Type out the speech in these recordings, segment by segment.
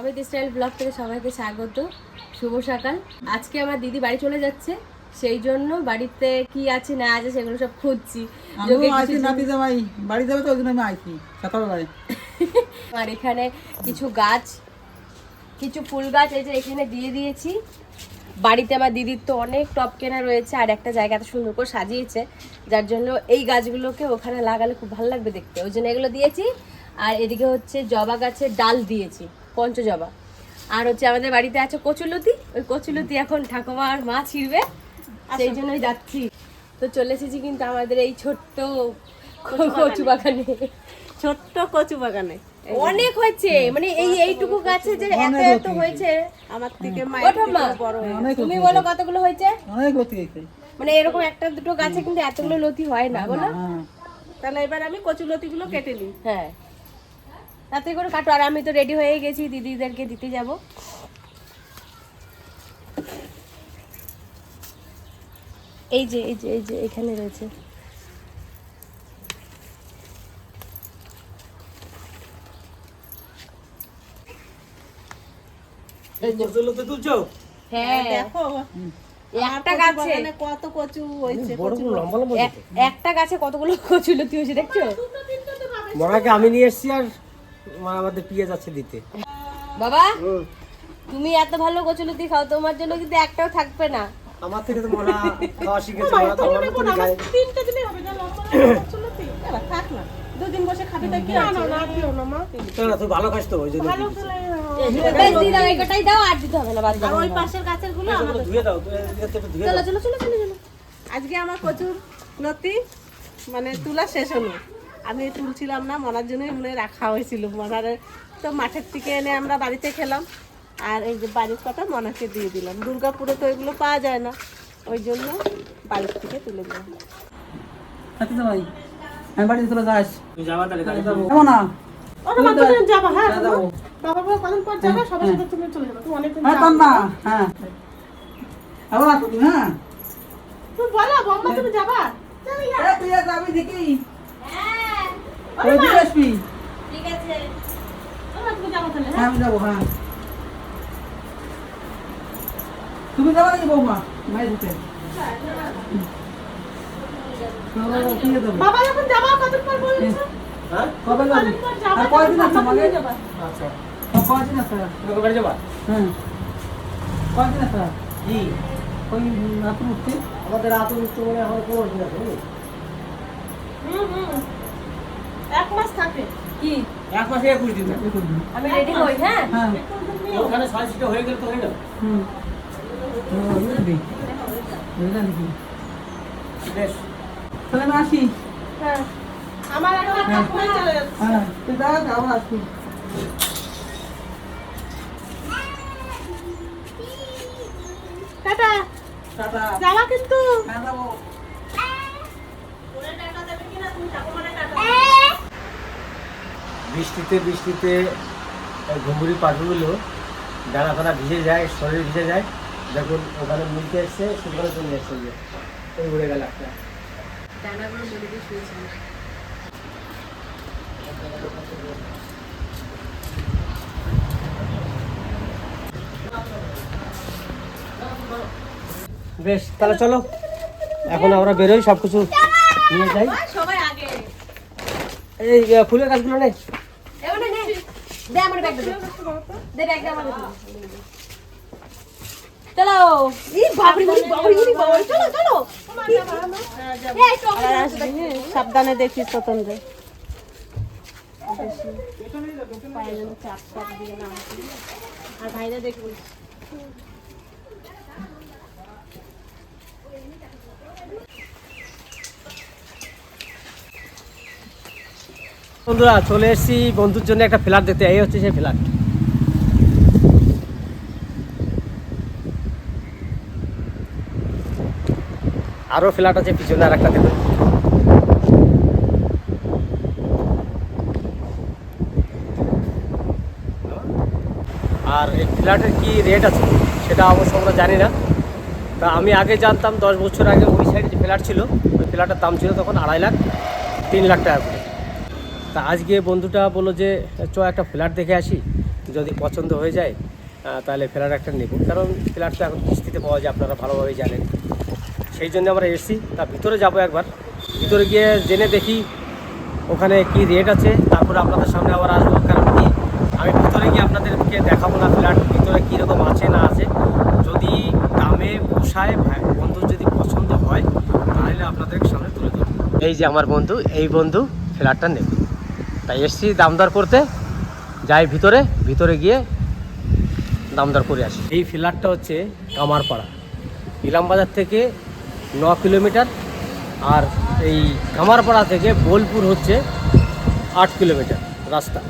Amit style blog থেকে সবাইকে স্বাগত। শুভ সকাল। আজকে আমার দিদি বাড়ি চলে যাচ্ছে সেই জন্য বাড়িতে কি আছে না আছে সেগুলো সব খুঁজছি। যোগে আমিও কিছু আইছি নাতি জামাই। বাড়ি যাবে তো ওই জন্য আমি আইছি সকালবেলায়। আর এখানে কিছু গাছ কিছু ফুল গাছ এই যে এখানে দিয়ে দিয়েছি। বাড়িতে আমার দিদির তো অনেক টপ কেনা রয়েছে আর একটা জায়গা এত সুন্দর করে সাজিয়েছে। যার জন্য এই গাছগুলোকে ওখানে লাগালে খুব ভালো লাগবে দেখতে। ওই জন্য এগুলো দিয়েছি। আর এদিকে হচ্ছে জবা গাছের ডাল দিয়েছি। পঞ্চজবা। আর হচ্ছে আমাদের বাড়িতে আছে কচুলতি ওই কচুলতি এখন ঠাকুমা আর মা ছিঁড়বে। সেই জন্যই যাচ্ছি। তো চলে এসেছি কিন্তু আমাদের এই ছোট্ট কচু বাগানে ছোট্ট কচু বাগানে অনেক হয়েছে। মানে এই এইটুকু গাছে যে এত এত হয়েছে। আমার থেকে ওঠো মা। বড় তুমি বলো কতগুলো হয়েছে? অনেক গতি হয়েছে। মানে এরকম একটা দুটো গাছে কিন্তু এতগুলো লতি হয় না বলো। তাহলে এবার আমি কচু লতিগুলো কেটে নিই। হ্যাঁ। তাতে করে কাটো। আর আমি তো রেডি হয়ে গেছি দিদিদেরকে দিতে যাব। এই যে এই যে এই যে এখানে রয়েছে। হ্যাঁ দেখো। একটা কচু গাছে। কত কচু হয়েছে কচু একটা গাছে কতগুলো কচু লতি হয়েছে দেখছ? মরাকে আমি নিয়ে এসেছি আর মা আমাদের যাচ্ছে দিতে। বাবা তুমি এত ভালো কচু লতি খাও তোমার জন্য কিন্তু একটাও থাকবে না। আমার থেকে তো খাওয়া শিখেছে তো আমার খায়। তিনটে দিলে হবে না লম্বা এবার থাক না দুদিন বসে খাবি তা কি আছে? না দিও না মা। তো না তুই ভালো খাস তো ওই জন্য ভালো দাও কটাই দাও আর দিতে হবে না বাদ দাও ওই পাশের গাছেরগুলো আমাদের ধুয়ে দাও ধুয়ে দাও চলো চলো চলো চলো আজকে আমার কচুর লতি মানে তুলা শেষ হলো। আমি তুলছিলাম না মনার জন্যই মনে রাখা হয়েছিল। মনারে তো মাঠের থেকে এনে আমরা বাড়িতে খেলাম। আর এই যে বাড়ির কথা মনাকে দিয়ে দিলাম। দুর্গাপুরে তো এগুলো পাওয়া যায় না। ওই জন্য বাড়ির থেকে তুলে দিলাম। জামাই আমি বাড়ি চলে যাস। যাবা তাহলে যাব। না। যাবা হ্যাঁ বাবা। বাবা কদিন পর যাবে? সবার সাথে তুমি চলে যাবে। তুমি অনেকদিন হ্যাঁ না হ্যাঁ। আবার আসো তুমি হ্যাঁ। তুমি বলো বম্মা তুমি যাবা? তুই যাবি দেখি ওই দিকে আসবি। ঠিক আছে। তাহলে হ্যাঁ? আমি যাব হ্যাঁ। তুমি যাবা নাকি বৌমা? মায়ের আছে বাবা যখন যাবা? কদিন পর বলছো? হ্যাঁ। কবে যাবি? আর কয়দিন আছে আমাকে আচ্ছা। কয়দিন আছে? তোকে বাড়ি যাবা? হ্যাঁ। কয়দিন আছে? কি? ওই রাত্রে উঠতে আমাদের রাত উঠতে মনে হয় কোনো বুঝলি? হুম হুম। থাকে কি? এক মাসে একুশ দিন। আমি রেডি হই হ্যাঁ? হ্যাঁ। ওখানে ছয় সিটে হয়ে গেলে তো হয় না হুম। বেশ। তাহলে আমি আসি। হ্যাঁ। আমার এখন ঠাকুমাই চলে যাচ্ছে। হ্যাঁ তুই যা আবার আসবি টাটা। টাটা। যাবা কিন্তু। হ্যাঁ যাব। বৃষ্টিতে বৃষ্টিতে ঘুমুরি পাখিগুলো ডানা ফানা ভিজে যায় শরীর ভিজে যায়। দেখুন ওখানে মিলতে এসছে সেখানে চলে এসছে যে ওই উড়ে গেল একটা। বেশ তাহলে চলো। এখন আমরা বেরোই সব কিছু নিয়ে যাই। এই ফুলের গাছগুলো নেই দে আমার ব্যাগ দে। দে আমার চলো। ই বাবরি বাবরি বাবরি বাবরি বাবরি। চলো চলো। এই তো আর আসবি সাবধানে দেখিস স্বতন্ত্র। আর ভাইরা দেখবি। বন্ধুরা, চলে এসেছি বন্ধুর জন্য একটা ফ্ল্যাট দেখতে। এই হচ্ছে সেই ফ্ল্যাট। আরও ফ্ল্যাট আছে, পিছনে আর একটা দেখুন। আর এই ফ্ল্যাটের কি রেট আছে, সেটা অবশ্য আমরা জানি না। তা আমি আগে জানতাম দশ বছর আগে ওই সাইডে যে ফ্ল্যাট ছিল, ওই ফ্ল্যাটের দাম ছিল তখন আড়াই লাখ, তিন লাখ টাকা করে। তা আজকে বন্ধুটা বলল যে, চ, একটা ফ্ল্যাট দেখে আসি। যদি পছন্দ হয়ে যায় তাহলে ফ্ল্যাট একটা নেব। কারণ ফ্ল্যাট তো এখন কিস্তিতে পাওয়া যায়, আপনারা ভালোভাবেই জানেন। সেই জন্য আমরা এসেছি। তা ভিতরে যাব একবার। ভিতরে গিয়ে জেনে দেখি ওখানে কি রেট আছে। তারপরে আপনাদের সামনে আবার আসব। কারণ কি, আমি ভিতরে গিয়ে আপনাদেরকে দেখাবো না ফ্ল্যাট ভিতরে কীরকম আছে না আছে। যদি দামে পোষায় ভাই বন্ধুর যদি পছন্দ হয়, তাহলে আপনাদের সামনে তুলে দেবো এই যে আমার বন্ধু, এই বন্ধু ফ্ল্যাটটা নেবে। তাই এসছি দাম দর করতে। যাই ভিতরে ভিতরে গিয়ে দাম দর করে আসি। এই ফ্ল্যাটটা হচ্ছে কামারপাড়া। ইলামবাজার থেকে ন কিলোমিটার আর এই কামারপাড়া থেকে বোলপুর হচ্ছে আট কিলোমিটার রাস্তা।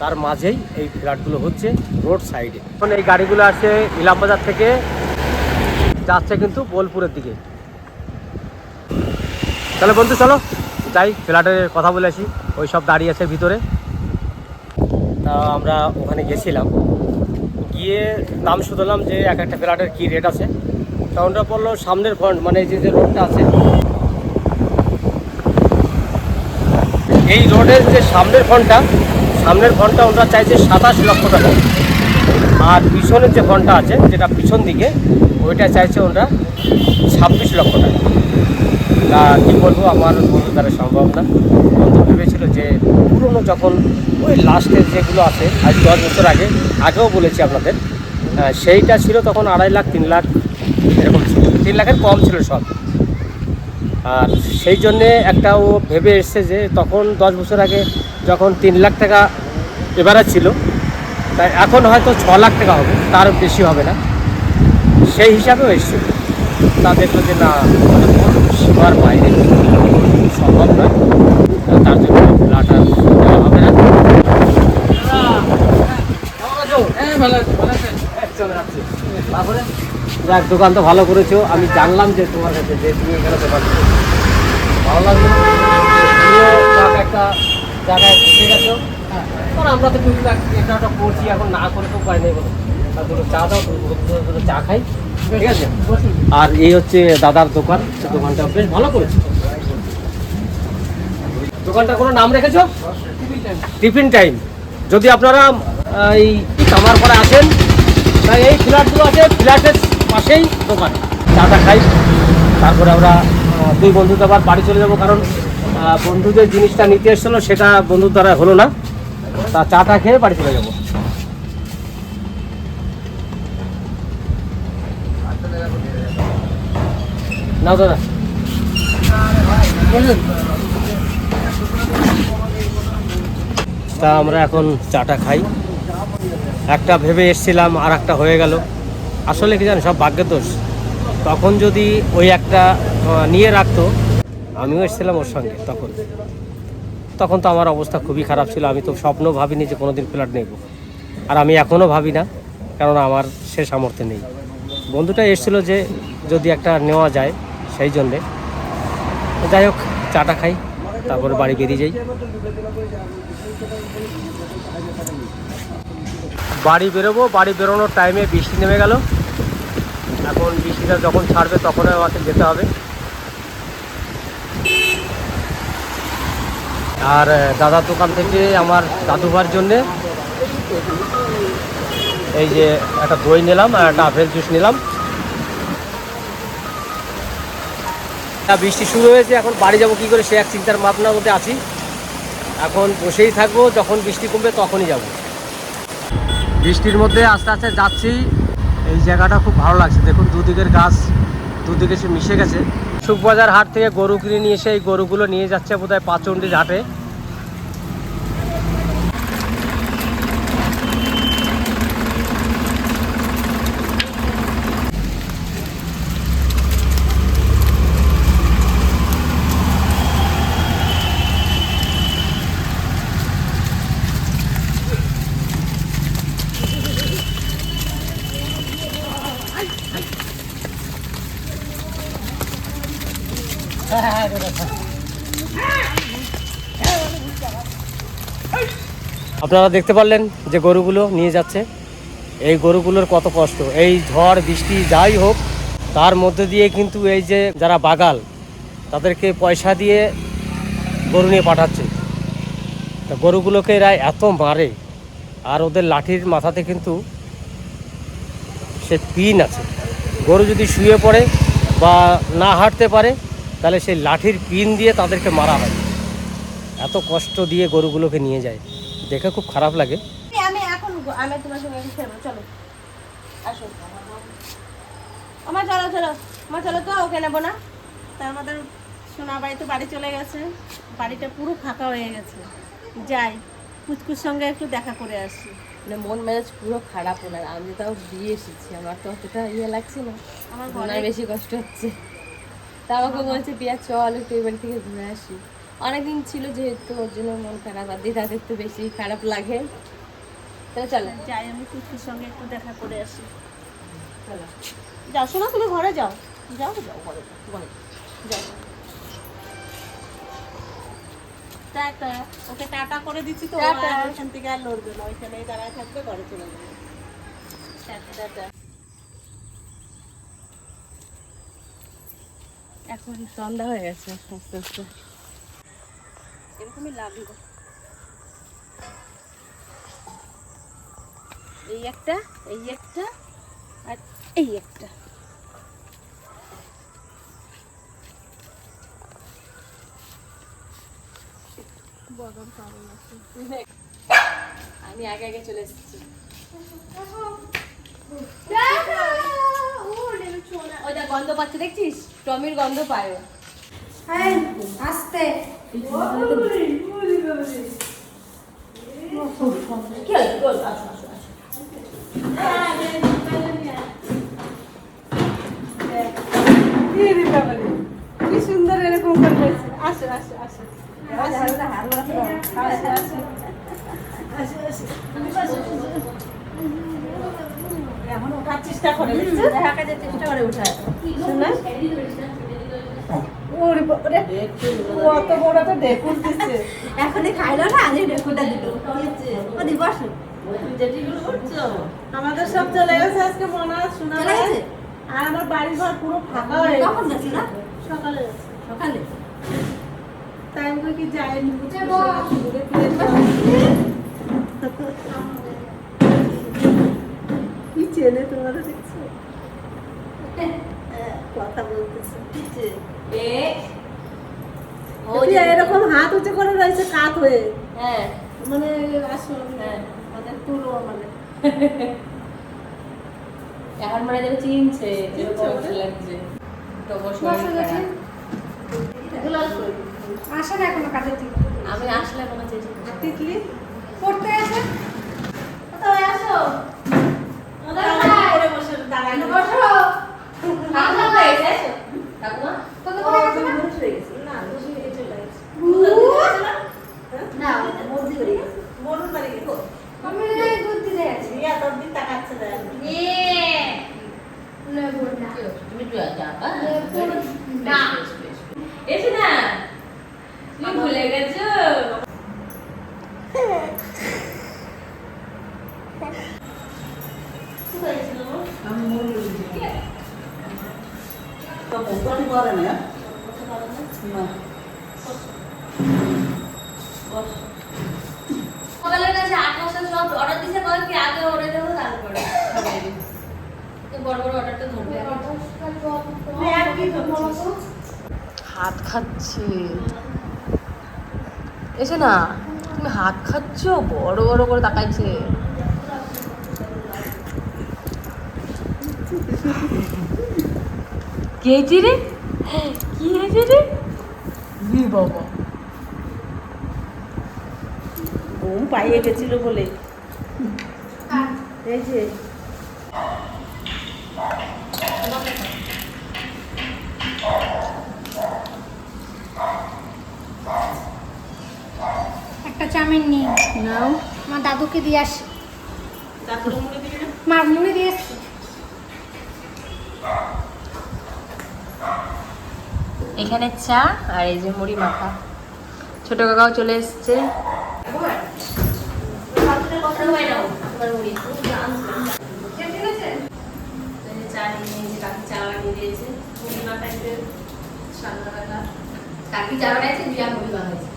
তার মাঝেই এই ফ্ল্যাটগুলো হচ্ছে রোড সাইডে। এখন এই গাড়িগুলো আসছে ইলামবাজার থেকে যাচ্ছে কিন্তু বোলপুরের দিকে। তাহলে বন্ধু চলো। যাই, ফ্ল্যাটের কথা বলে আসি, ওই সব দাঁড়িয়ে আছে ভিতরে। তা আমরা ওখানে গেছিলাম। গিয়ে দাম শুধলাম যে এক একটা ফ্ল্যাটের কী রেট আছে। তা পড়ল সামনের ফ্রন্ট মানে যে যে রোডটা আছে। এই রোডের যে সামনের ফ্রন্টটা সামনের ফ্রন্টটা ওরা চাইছে সাতাশ লক্ষ টাকা। আর পিছনের যে ফ্রন্টটা আছে, যেটা পিছন দিকে, ওইটা চাইছে ওরা ছাব্বিশ লক্ষ টাকা। তা কী বলব, আমার বন্ধু দ্বারা সম্ভব না। বন্ধু ভেবেছিল যে পুরনো যখন ওই লাস্টের যেগুলো আছে, আজ দশ বছর আগে, আগেও বলেছি আপনাদের সেইটা ছিল তখন আড়াই লাখ, তিন লাখ, এরকম ছিল। তিন লাখের কম ছিল সব। আর সেই জন্যে একটা ও ভেবে এসছে যে তখন দশ বছর আগে যখন তিন লাখ টাকা এবারে ছিল তাই এখন হয়তো ছ লাখ টাকা হবে, তার বেশি হবে না। সেই হিসাবেও এসছে। তা দেখল যে না সীমার বাইরে সম্ভব নয়। তার জন্য ফ্ল্যাট দেওয়া হবে না। হ্যাঁ তারপরে? দোকান তো ভালো করেছ। আমি জানলাম যে তোমার কাছে যে তুমি এখানে দোকান ভালো লাগল। একটা জায়গায় বসে গেছো। কারণ আমরা তো এটা করছি, এখন না করে তো উপায় নেই বলো। চা দাও চা খাই। ঠিক আছে? আর এই হচ্ছে দাদার দোকান দোকানটা বেশ ভালো করেছে। দোকানটা কোনো নাম রেখেছো? Tiffin time. যদি আপনারা এই এই পরে আসেন, তাই এই ফ্ল্যাটগুলো আছে, ফ্ল্যাটের পাশেই দোকান। চাটা খাই, তারপরে আমরা দুই বন্ধুতে আবার বাড়ি চলে যাব, কারণ বন্ধুদের জিনিসটা নিতে এসেছিল, সেটা বন্ধুর দ্বারা হলো না। তা চাটা খেয়ে বাড়ি চলে যাব। নাও দাদা তা আমরা এখন চাটা খাই। একটা ভেবে এসছিলাম আর একটা হয়ে গেল। আসলে কি জানেন সব ভাগ্যের দোষ। তখন যদি ওই একটা নিয়ে রাখতো, আমিও এসেছিলাম ওর সঙ্গে তখন। তখন তো আমার অবস্থা খুবই খারাপ ছিল। আমি তো স্বপ্ন ভাবিনি যে কোনোদিন ফ্ল্যাট নেব। আর আমি এখনও ভাবি না কারণ আমার সে সামর্থ্য নেই। বন্ধুটা এসেছিল যে যদি একটা নেওয়া যায় সেই জন্যে। যাই হোক, চাটা খাই, তারপরে বাড়ি বেরিয়ে যাই। বাড়ি বেরোবো, বাড়ি বেরোনোর টাইমে বৃষ্টি নেমে গেল। এখন বৃষ্টিটা যখন ছাড়বে, তখন আমাকে যেতে হবে। আর দাদার দোকান থেকে আমার দাদুভার জন্যে এই যে একটা দই নিলাম আর একটা আপেল জুস নিলাম। তা বৃষ্টি শুরু হয়েছে, এখন বাড়ি যাব কি করে, সে এক চিন্তার ভাবনার মধ্যে আছি। এখন বসেই থাকব, যখন বৃষ্টি কমবে তখনই যাব। বৃষ্টির মধ্যে আস্তে আস্তে যাচ্ছি, এই জায়গাটা খুব ভালো লাগছে। দেখুন, দুদিকের গাছ, দুদিকে সে মিশে গেছে। সুখবাজার হাট থেকে গরু কিনে নিয়ে এসে এই গরুগুলো নিয়ে যাচ্ছে বোধহয় পাচন্ডির হাটে। আপনারা দেখতে পারলেন যে গরুগুলো নিয়ে যাচ্ছে। এই গরুগুলোর কত কষ্ট। এই ঝড়, বৃষ্টি যাই হোক, তার মধ্যে দিয়ে কিন্তু এই যে যারা বাগাল, তাদেরকে পয়সা দিয়ে গরু নিয়ে পাঠাচ্ছে। তা গরুগুলোকে এরা এত মারে, আর ওদের লাঠির মাথাতে কিন্তু সে পিন আছে। গরু যদি শুয়ে পড়ে বা না হাঁটতে পারে, তাহলে সেই লাঠির পিন দিয়ে তাদেরকে মারা হয়। এত কষ্ট দিয়ে গরুগুলোকে নিয়ে যায়। দেখে খুব খারাপ লাগে। আমি এখন আমি তোমার সঙ্গে খেলব। চলো। আসো। আমার চলো চলো। আমার চলো তো ওকে নেব না। তার আমাদের সোনা বাড়িতে বাড়ি চলে গেছে। বাড়িটা পুরো ফাঁকা হয়ে গেছে। যাই কুচকুর সঙ্গে একটু দেখা করে আসি। মানে মন মেজাজ পুরো খারাপ ওনার। আমি তাও দিয়ে এসেছি। আমার তো অতটা ইয়ে লাগছে না। আমার বেশি কষ্ট হচ্ছে। তা আমাকে বলছে পিয়া চল একটু এই বাড়ি থেকে ঘুরে আসি। অনেকদিন ছিল যেহেতু ওর জন্য মন খারাপ আর দিদাদের তো বেশি খারাপ লাগে। তাহলে চলো। যাই আমি সঙ্গে একটু দেখা করে আসি। চলো। যাও শোনা তুমি ঘরে যাও। যাও যাও ঘরে যাও ঘরে যাও। টাটা। ওকে টাটা করে দিচ্ছি তো। ও টাটা। থেকে আর লড়বে না। ওইখানেই দাঁড়ায় থাকবে ঘরে চলে যাবে। টাটা। এখন সন্ধ্যা হয়ে গেছে আস্তে আস্তে। এরকমই লাগবে এই একটা এই একটা, আর এই একটা। আমি আগে আগে চলে এসেছি। গন্ধ পাচ্ছে, দেখছিস? টমির গন্ধ পায় ও। আস্তে। কি সুন্দর এরকম করে আসো আসো আসো এখন ওঠার চেষ্টা করে বুঝছ? চেষ্টা করে উঠায় কত বড় তো ডেকুর দিচ্ছে। এখনই খাইলো না আজ ডেকুটা দিল। ও বসো। আমাদের সব চলে গেছে আজকে মনে হয় শোনা গেছে? আর আমার বাড়ি ঘর পুরো ফাঁকা হয়ে গেছে। কখন গেছিল সকালে। সকালে। তাই আমি কি যাইনি। ঘুরে ফিরে। কি চেনে তোমরা দেখছ? কথা বলতেছে। এ ও এরকম হাত উঁচু করে রয়েছে কাত হয়ে। হ্যাঁ। মানে আসো হ্যাঁ। মানে তুলো মানে এখন মনে যাবে চিনছে যেরকম লাগছে। তো আসে না এখনও কাজের আমি আসলে যে- আর পড়তে আসে? কোথায় আসো করে বসে দাঁড়ানো বসো। ঠান্ডা হয়ে গেছে, ঠাকুমা, বেশ, বেশ। এসো না। তুমি ভুলে গেছো? তো বন্ধু করে না না সকালের কাছে আট মাসের সব অর্ডার দিছে কয় কি আগে অর্ডার দেবো তারপরে তো বড় বড় অর্ডারটা ধরবে। করছিস হাত খাচ্ছে। এসো না তুমি হাত খাচ্ছ? বড় বড় করে তাকাইছে। কে রে? কি হয়েছে রে? ই বাবা। ঘুম পাইয়ে গেছিল বলে। এই যে। একটা চাউমিন নিয়ে নাও। আমার দাদুকে দিয়ে আসি। চাকরি মুড়ে দিবি না? মুড়ি দিয়ে এসছি এখানে চা আর এই যে মুড়ি মাখা। ছোট কাকাও চলে এসছে। কাকি চা বানিয়ে দিয়েছে মুড়ি বানাইছে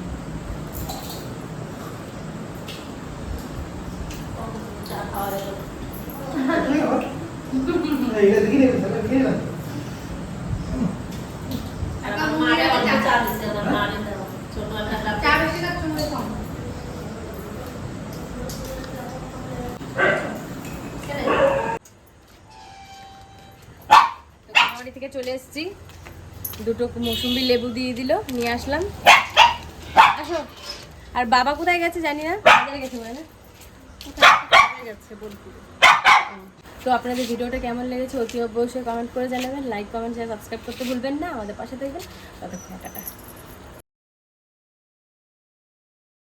থেকে চলে এসেছি। দুটো মৌসুম্বি লেবু দিয়ে দিল, নিয়ে আসলাম। আসো। আর বাবা কোথায় গেছে জানি না? গেছে মানে? তো আপনাদের ভিডিওটা কেমন লেগেছে অতি অবশ্যই কমেন্ট করে জানাবেন। লাইক কমেন্ট শেয়ার সাবস্ক্রাইব করতে ভুলবেন না। আমাদের পাশে থাকবেন। ততক্ষণ, টাটা।